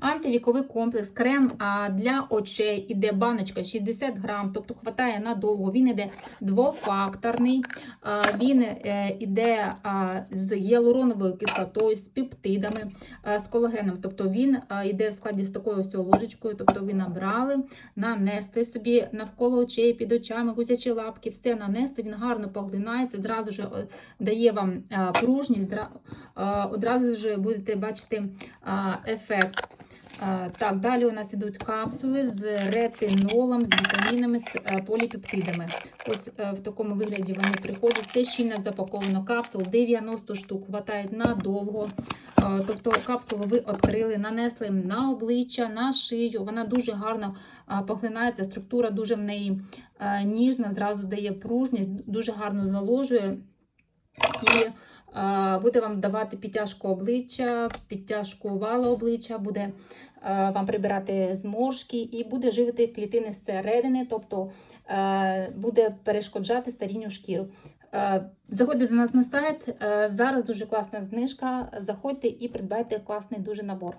Антивіковий комплекс, крем для очей, іде баночка 60 грам, тобто хватає надовго. Він іде двофакторний, він е, іде з гіалуроновою кислотою, з пептидами, з колагеном. Тобто він йде в складі з такою ось ложечкою, тобто ви набрали, нанести собі навколо очей, під очами, гусячі лапки, все нанести, він гарно поглинається, зразу ж е, дає вам пружність, одразу ж будете бачити ефект. А, Так, далі у нас ідуть капсули з ретинолом, з вітамінами, з е, поліпептидами. Ось е, в такому вигляді вони приходять. Все щільно запаковано. Капсул 90 штук, хватає надовго. Е, Тобто капсулу ви відкрили, нанесли на обличчя, на шию. Вона дуже гарно поглинається, структура дуже в неї е, ніжна, зразу дає пружність, дуже гарно зволожує. І е, буде вам давати підтяжку обличчя, підтяжку вала обличчя, буде е, вам прибирати зморшки і буде живити клітини зсередини, тобто е, буде перешкоджати старінню шкіру. Заходьте до нас на сайт. Зараз дуже класна знижка. Заходьте і придбайте класний дуже набор.